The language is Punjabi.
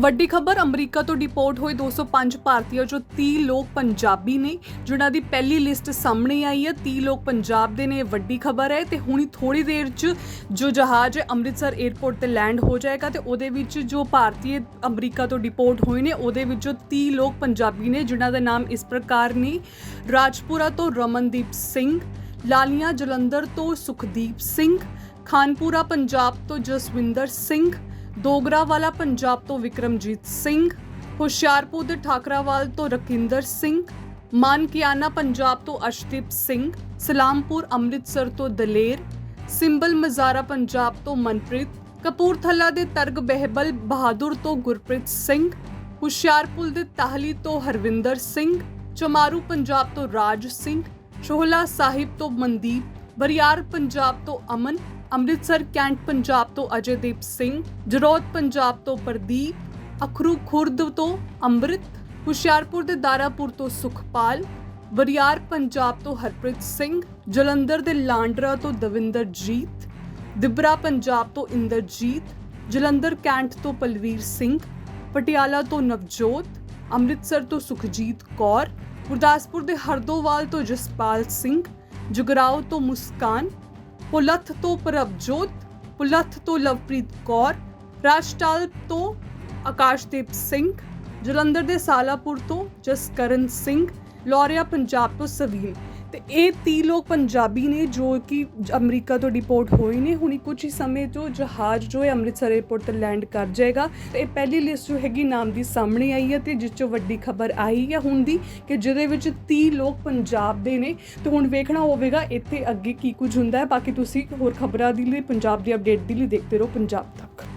ਵੱਡੀ ਖਬਰ, ਅਮਰੀਕਾ ਤੋਂ ਡਿਪੋਰਟ ਹੋਏ 205 ਭਾਰਤੀਆਂ, ਜੋ 30 ਲੋਕ ਪੰਜਾਬੀ ਨੇ, ਜਿਨ੍ਹਾਂ ਦੀ ਪਹਿਲੀ ਲਿਸਟ ਸਾਹਮਣੇ ਆਈ ਹੈ। 30 ਲੋਕ ਪੰਜਾਬ ਦੇ ਨੇ, ਇਹ ਵੱਡੀ ਖਬਰ ਹੈ। ਤੇ ਹੁਣੀ ਥੋੜੀ ਦੇਰ 'ਚ ਜੋ ਜਹਾਜ਼ ਹੈ ਅੰਮ੍ਰਿਤਸਰ 에ਅਰਪੋਰਟ ਤੇ ਲੈਂਡ ਹੋ ਜਾਏਗਾ ਤੇ ਉਹਦੇ ਵਿੱਚ ਜੋ ਭਾਰਤੀ ਅਮਰੀਕਾ ਤੋਂ ਡਿਪੋਰਟ ਹੋਏ ਨੇ, ਉਹਦੇ ਵਿੱਚੋਂ 30 ਲੋਕ ਪੰਜਾਬੀ ਨੇ, ਜਿਨ੍ਹਾਂ ਦਾ ਨਾਮ ਇਸ ਪ੍ਰਕਾਰ ਨੇ, ਰਾਜਪੁਰਾ ਤੋਂ ਰਮਨਦੀਪ ਸਿੰਘ, ਲਾਲੀਆਂ ਜਲੰਧਰ ਤੋਂ ਸੁਖਦੀਪ ਸਿੰਘ, ਖਾਨਪੁਰਾ ਪੰਜਾਬ ਤੋਂ ਜਸਵਿੰਦਰ ਸਿੰਘ ਦੋਗਰਾਵਾਲਾ ਪੰਜਾਬ ਤੋਂ ਵਿਕਰਮਜੀਤ ਸਿੰਘ, ਹੁਸ਼ਿਆਰਪੁਰ ਦੇ ਠਾਕਰਾਵਾਲ ਤੋਂ ਰਕਿੰਦਰ ਸਿੰਘ, ਮਾਨਕਿਆਨਾ ਪੰਜਾਬ ਤੋਂ ਅਸ਼ਦੀਪ ਸਿੰਘ, ਸਲਾਮਪੁਰ, ਅੰਮ੍ਰਿਤਸਰ ਤੋਂ ਦਲੇਰ, ਸਿੰਬਲ ਮਜ਼ਾਰਾ ਪੰਜਾਬ ਤੋਂ ਮਨਪ੍ਰੀਤ, ਕਪੂਰਥਲਾ ਦੇ ਤਰਗ ਬਹਿਬਲ ਬਹਾਦੁਰ ਤੋਂ ਗੁਰਪ੍ਰੀਤ ਸਿੰਘ, ਹੁਸ਼ਿਆਰਪੁਰ ਦੇ ਤਾਹਲੀ ਤੋਂ ਹਰਵਿੰਦਰ ਸਿੰਘ, ਚਮਾਰੂ ਪੰਜਾਬ ਤੋਂ ਰਾਜ ਸਿੰਘ ਚੋਹਲਾ ਸਾਹਿਬ ਤੋਂ ਮਨਦੀਪ ਬਰਿਆਰ ਪੰਜਾਬ ਤੋਂ ਅਮਨ ਅੰਮ੍ਰਿਤਸਰ ਕੈਂਟ ਪੰਜਾਬ ਤੋਂ ਅਜੇਦੀਪ ਸਿੰਘ ਜਰੋਦ ਪੰਜਾਬ ਤੋਂ ਪ੍ਰਦੀਪ, ਅਖਰੂ ਖੁਰਦ ਤੋਂ ਅੰਮ੍ਰਿਤ, ਹੁਸ਼ਿਆਰਪੁਰ ਦੇ ਦਾਰਾਪੁਰ ਤੋਂ ਸੁਖਪਾਲ, ਵਰਿਆਰ ਪੰਜਾਬ ਤੋਂ ਹਰਪ੍ਰੀਤ ਸਿੰਘ, ਜਲੰਧਰ ਦੇ ਲਾਂਡਰਾ ਤੋਂ ਦਵਿੰਦਰਜੀਤ, ਦਿਬਰਾ ਪੰਜਾਬ ਤੋਂ ਇੰਦਰਜੀਤ, ਜਲੰਧਰ ਕੈਂਟ ਤੋਂ ਪਲਵੀਰ ਸਿੰਘ, ਪਟਿਆਲਾ ਤੋਂ ਨਵਜੋਤ, ਅੰਮ੍ਰਿਤਸਰ ਤੋਂ ਸੁਖਜੀਤ ਕੌਰ, ਗੁਰਦਾਸਪੁਰ ਦੇ ਹਰਦੋਵਾਲ ਤੋਂ ਜਸਪਾਲ ਸਿੰਘ, ਜੁਗਰਾਓ ਤੋਂ ਮੁਸਕਾਨ ਪੁਲੱਥ ਤੋਂ ਪ੍ਰਭਜੋਤ, ਪੁਲੱਥ ਤੋਂ ਲਵਪ੍ਰੀਤ ਕੌਰ, ਰਾਜਟਾਲ ਤੋਂ ਆਕਾਸ਼ਦੀਪ ਸਿੰਘ, ਜਲੰਧਰ ਦੇ ਸਾਲਾਪੁਰ ਤੋਂ ਜਸਕਰਨ ਸਿੰਘ, ਲੋਰੀਆ ਪੰਜਾਬ ਤੋਂ ਸਵੀਰ ਤੇ ਇਹ 30 ਲੋਕ ਪੰਜਾਬੀ ਨੇ ਜੋ ਕਿ ਅਮਰੀਕਾ ਤੋਂ ਡਿਪੋਰਟ ਹੋਏ ਨੇ। ਹੁਣੀ ਕੁਝ ਹੀ ਸਮੇਂ ਤੋਂ ਜਹਾਜ਼ ਜੋ ਹੈ ਅੰਮ੍ਰਿਤਸਰ 에ਅਰਪੋਰਟ ਤੇ ਲੈਂਡ ਕਰ ਜਾਏਗਾ। ਤੇ ਇਹ ਪਹਿਲੀ ਲਿਸਟ ਜੋ ਹੈਗੀ ਨਾਮ ਦੀ ਸਾਹਮਣੇ ਆਈ ਹੈ ਤੇ ਜਿਸ ਚੋਂ ਵੱਡੀ ਖਬਰ ਆਈ ਹੈ ਹੁਣ ਦੀ ਕਿ ਜਿਹਦੇ ਵਿੱਚ 30 ਲੋਕ ਪੰਜਾਬ ਦੇ ਨੇ। ਤੇ ਹੁਣ ਵੇਖਣਾ ਹੋਵੇਗਾ ਇੱਥੇ ਅੱਗੇ ਕੀ ਕੁਝ ਹੁੰਦਾ ਹੈ। ਬਾਕੀ ਤੁਸੀਂ ਹੋਰ ਖਬਰਾਂ ਦੇ ਲਈ, ਪੰਜਾਬ ਦੀ ਅਪਡੇਟ ਦੇ ਲਈ ਦੇਖਦੇ ਰਹੋ ਪੰਜਾਬ ਤੱਕ।